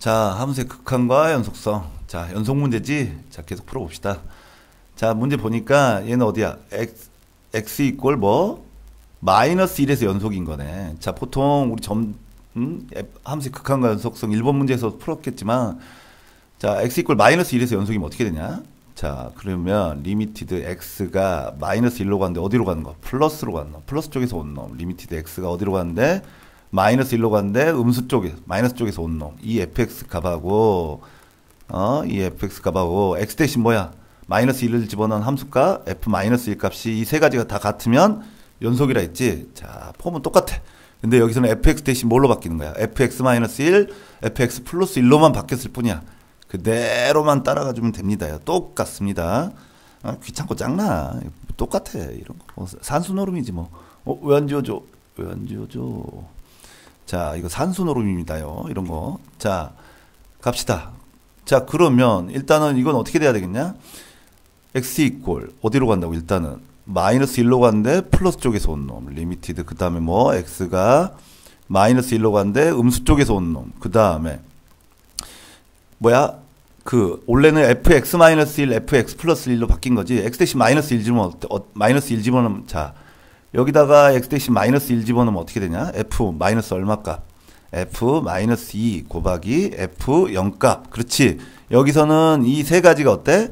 자, 함수의 극한과 연속성. 자, 연속 문제지? 자, 계속 풀어봅시다. 자, 문제 보니까 얘는 어디야? x, x 이꼴 뭐? 마이너스 1에서 연속인 거네. 자, 보통 우리 점, 음? 함수의 극한과 연속성 1번 문제에서 풀었겠지만, 자, x 이꼴 마이너스 1에서 연속이면 어떻게 되냐? 자, 그러면 리미티드 x가 마이너스 1로 가는데 어디로 가는 거? 플러스로 가는 거. 플러스 쪽에서 온 놈. 리미티드 x가 어디로 가는데? 마이너스 1로 가는데 음수 쪽에 마이너스 쪽에서 온 놈. 이 fx 값하고 어, 이 fx 값하고 x 대신 뭐야? 마이너스 1을 집어넣은 함수가 f 마이너스 1 값이 이 세 가지가 다 같으면 연속이라 했지. 자, 폼은 똑같아. 근데 여기서는 fx 대신 뭘로 바뀌는 거야? fx 마이너스 1, fx 플러스 1로만 바뀌었을 뿐이야. 그대로만 따라가 주면 됩니다. 똑같습니다. 아, 귀찮고 짱나. 똑같아. 이런 거. 뭐 산수 노름이지 뭐. 어, 왜 안 지워줘? 왜 안 지워줘? 자, 이거 산수 노름입니다요. 이런 거. 자, 갑시다. 자, 그러면 일단은 이건 어떻게 돼야 되겠냐? x 이꼴 어디로 간다고 일단은 마이너스 1로 갔는데 플러스 쪽에서 온 놈. 리미티드 그 다음에 뭐 x가 마이너스 1로 갔는데 음수 쪽에서 온 놈. 그 다음에 뭐야? 그 원래는 fx 마이너스 1, fx 플러스 1로 바뀐 거지. x 대신 마이너스 1 집어넣으면 어, 마이너스 1 집어넣으면 자 여기다가 x 대신 마이너스 1 집어넣으면 어떻게 되냐? f 마이너스 얼마 값? f 마이너스 2 곱하기 f 0 값. 그렇지. 여기서는 이 세 가지가 어때?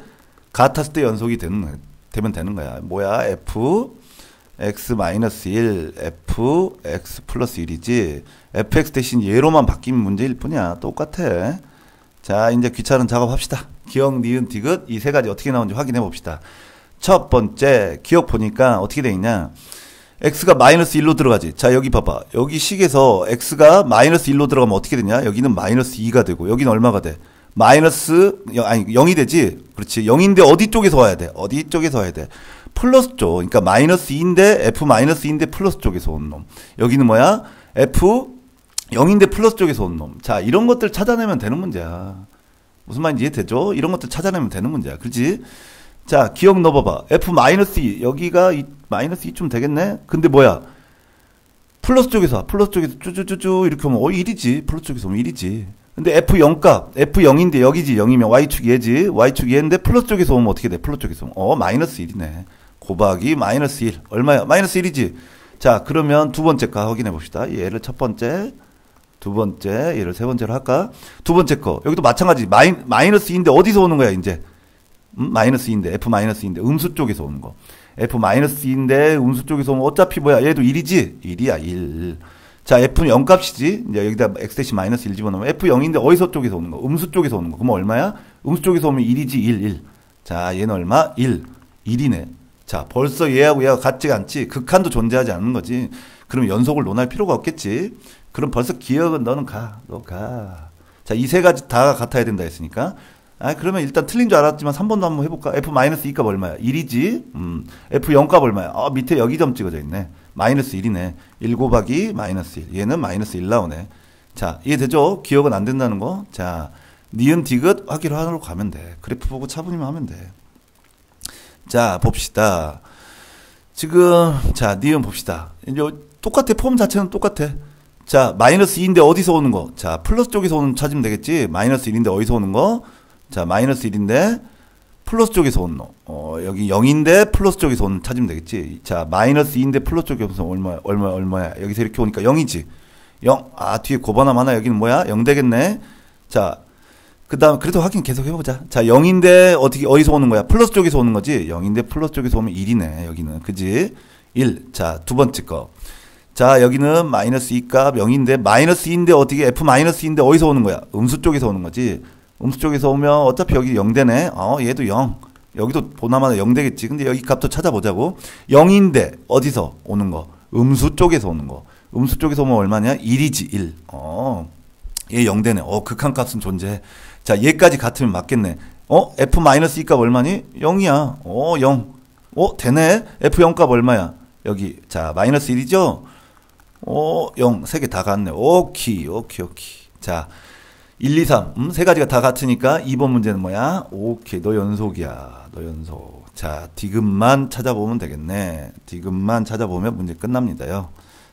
같았을 때 연속이 되는 되면 되는 거야. 뭐야? f x 마이너스 1, f x 플러스 1이지. fx 대신 얘로만 바뀐 문제일 뿐이야. 똑같아. 자, 이제 귀찮은 작업 합시다. 기억, 니은, 디귿 이 세 가지 어떻게 나오는지 확인해 봅시다. 첫 번째 기억 보니까 어떻게 돼 있냐? X가 마이너스 1로 들어가지. 자, 여기 봐봐. 여기 식에서 x가 마이너스 1로 들어가면 어떻게 되냐? 여기는 마이너스 2가 되고 여기는 얼마가 돼? 마이너스 아니 0이 되지. 그렇지. 0인데 어디 쪽에서 와야 돼? 어디 쪽에서 와야 돼? 플러스 쪽. 그러니까 마이너스 2인데 f 마이너스 2인데 플러스 쪽에서 온 놈. 여기는 뭐야? f 0인데 플러스 쪽에서 온 놈. 자, 이런 것들 찾아내면 되는 문제야. 무슨 말인지 이해되죠? 이런 것들 찾아내면 되는 문제야. 그렇지? 자, 기억 넣어봐봐. F 마이너스 2. 여기가 이, 마이너스 2좀 되겠네? 근데 뭐야? 플러스 쪽에서, 플러스 쪽에서 쭈쭈쭈쭈 이렇게 오면, 어, 1이지. 플러스 쪽에서 오면 1이지. 근데 F 0 값, F 0인데 여기지. 0이면 Y축 얘지. Y축 얘인데 플러스 쪽에서 오면 어떻게 돼? 플러스 쪽에서 오면. 어, 마이너스 1이네. 곱하기 마이너스 1. 얼마야? 마이너스 1이지. 자, 그러면 두 번째 거 확인해 봅시다. 얘를 첫 번째. 두 번째, 얘를 세 번째로 할까? 두 번째 거. 여기도 마찬가지. 마이, 마이너스 2인데 어디서 오는 거야, 이제? 음? 마이너스 2인데, F 마이너스 2인데, 음수 쪽에서 오는 거. F 마이너스 2인데, 음수 쪽에서 오면 어차피 뭐야? 얘도 1이지? 1이야, 1. 자, F는 0 값이지? 이제 여기다 X 대신 마이너스 1 집어넣으면 F 0인데 어디서 쪽에서 오는 거? 음수 쪽에서 오는 거. 그러면 얼마야? 음수 쪽에서 오면 1이지, 1, 1. 자, 얘는 얼마? 1. 1이네. 자, 벌써 얘하고 얘가 같지가 않지? 극한도 존재하지 않는 거지. 그럼 연속을 논할 필요가 없겠지? 그럼 벌써 기억은 너는 가. 너 가. 자, 이 세 가지 다 같아야 된다 했으니까. 아, 그러면 일단 틀린 줄 알았지만 3번도 한번 해볼까? F-2값 얼마야? 1이지? 음. F0값 얼마야? 아, 밑에 여기 점 찍어져 있네. 마이너스 1이네. 1 곱하기 마이너스 1. 얘는 마이너스 1 나오네. 자, 이해되죠? 기억은 안 된다는 거. 자, 니은 디귿 확인하러 가면 돼. 그래프 보고 차분히만 하면 돼. 자, 봅시다. 지금, 자, 니은 봅시다. 이제 똑같아. 폼 자체는 똑같아. 자, 마이너스 2인데 어디서 오는 거? 자, 플러스 쪽에서 오는 찾으면 되겠지? 마이너스 1인데 어디서 오는 거? 자, 마이너스 1인데 플러스 쪽에서 오는 거. 어, 여기 0인데 플러스 쪽에서 오는 찾으면 되겠지? 자, 마이너스 2인데 플러스 쪽에서 얼마, 얼마, 얼마야? 여기서 이렇게 오니까 0이지? 0. 아, 뒤에 고바나 하나 여기는 뭐야? 0 되겠네? 자, 그 다음, 그래도 확인 계속 해보자. 자, 0인데 어떻게, 어디서 오는 거야? 플러스 쪽에서 오는 거지? 0인데 플러스 쪽에서 오면 1이네, 여기는. 그지? 1. 자, 두 번째 거. 자, 여기는 마이너스 2값 0인데, 마이너스 2인데 어떻게 F 마이너스 2인데 어디서 오는 거야? 음수 쪽에서 오는 거지. 음수 쪽에서 오면 어차피 여기 0 되네. 어, 얘도 0. 여기도 보나마나 0 되겠지. 근데 여기 값도 찾아보자고. 0인데 어디서 오는 거? 음수 쪽에서 오는 거. 음수 쪽에서 오면 얼마냐? 1이지, 1. 어, 얘0 되네. 어, 극한 값은 존재해. 자, 얘까지 같으면 맞겠네. 어, F 마이너스 2값 얼마니? 0이야. 어, 0. 어, 되네. F 0 값 얼마야? 여기. 자, 마이너스 1이죠? 오, 0. 세 개다 같네. 오케이, 오케이, 오케이. 자, 1, 2, 3. 음, 세 가지가 다 같으니까 2번 문제는 뭐야? 오케이, 너 연속이야. 너 연속. 자, 디귿만 찾아보면 되겠네. 디귿만 찾아보면 문제 끝납니다요.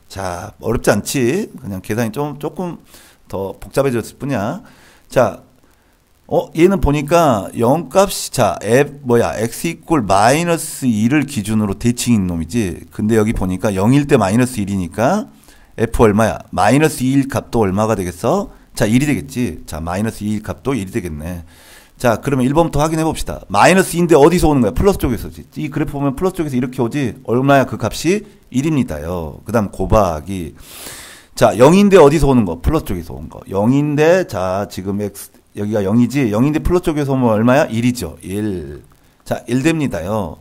자, 어렵지 않지? 그냥 계산이 좀, 조금 더 복잡해졌을 뿐이야. 자, 어, 얘는 보니까 0값이, 자, f, 뭐야, x 이꼴 마이너스 2를 기준으로 대칭인 놈이지. 근데 여기 보니까 0일 때 마이너스 1이니까 f 얼마야? 마이너스 2일 값도 얼마가 되겠어? 자, 1이 되겠지. 자, 마이너스 2일 값도 1이 되겠네. 자, 그러면 1번부터 확인해 봅시다. 마이너스 2인데 어디서 오는 거야? 플러스 쪽에서지. 이 그래프 보면 플러스 쪽에서 이렇게 오지. 얼마야? 그 값이 1입니다요. 그 다음 곱하기. 자, 0인데 어디서 오는 거? 플러스 쪽에서 온 거. 0인데, 자, 지금 x, 여기가 0이지. 0인데 플러스 쪽에서 오면 얼마야? 1이죠. 1. 자, 1 됩니다요.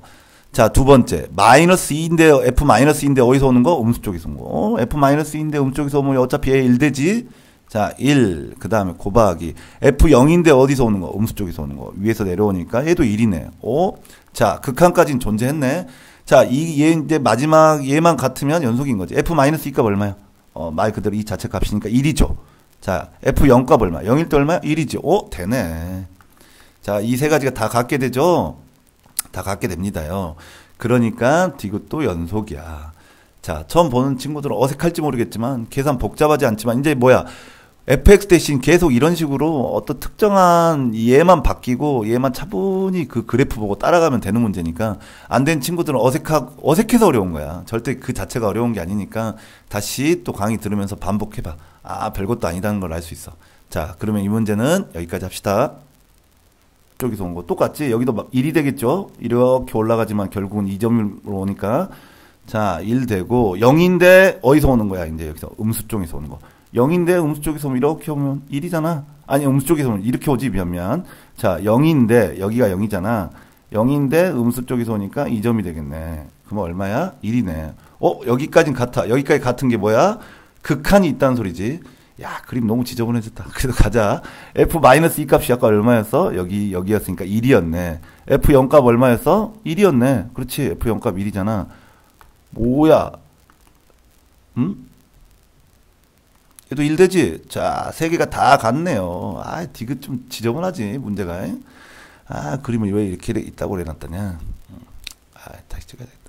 자, 두 번째. 마이너스 2인데, f 마이너스 2인데 어디서 오는 거? 음수 쪽에서 온 거. 어? f 마이너스 2인데 음수 쪽에서 오면 어차피 1 되지? 자, 1. 그 다음에 곱하기. F0인데 어디서 오는 거? 음수 쪽에서 오는 거. 위에서 내려오니까 얘도 1이네. 오. 자, 극한까지는 존재했네. 자, 이, 얘 이제 마지막 얘만 같으면 연속인 거지. F-2 값 얼마야? 어, 말 그대로 이 자체 값이니까 1이죠. 자, F0 값 얼마? 0일 때 얼마야? 1이지. 오, 되네. 자, 이 세 가지가 다 갖게 되죠? 다 갖게 됩니다요. 그러니까 이것도 연속이야. 자, 처음 보는 친구들은 어색할지 모르겠지만 계산 복잡하지 않지만 이제 뭐야? Fx 대신 계속 이런 식으로 어떤 특정한 얘만 바뀌고 얘만 차분히 그 그래프 보고 따라가면 되는 문제니까 안 된 친구들은 어색하 어색해서 어려운 거야. 절대 그 자체가 어려운 게 아니니까 다시 또 강의 들으면서 반복해봐. 아 별것도 아니다는 걸 알 수 있어. 자 그러면 이 문제는 여기까지 합시다. 저기서 온 거 똑같지? 여기도 막 1이 되겠죠? 이렇게 올라가지만 결국은 2점으로 오니까 자 1 되고 0인데 어디서 오는 거야? 이제 여기서 음수 쪽에서 오는 거. 0인데 음수 쪽에서 오면 이렇게 오면 1이잖아. 아니 음수 쪽에서 오면 이렇게 오지 미안 자 0인데 여기가 0이잖아. 0인데 음수 쪽에서 오니까 2점이 되겠네. 그럼 얼마야? 1이네. 어 여기까진 같아. 여기까지 같은 게 뭐야? 극한이 있다는 소리지. 야 그림 너무 지저분해졌다. 그래도 가자. f-2 값이 아까 얼마였어? 여기 여기였으니까 1이었네. f0 값 얼마였어? 1이었네. 그렇지. f0 값 1이잖아. 뭐야? 응? 얘도 1되지? 자, 세 개가 다 같네요. 아, 디귿 좀 지저분하지, 문제가. 아, 그림을 왜 이렇게 있다고 해놨다냐. 아, 다시 찍어야 돼.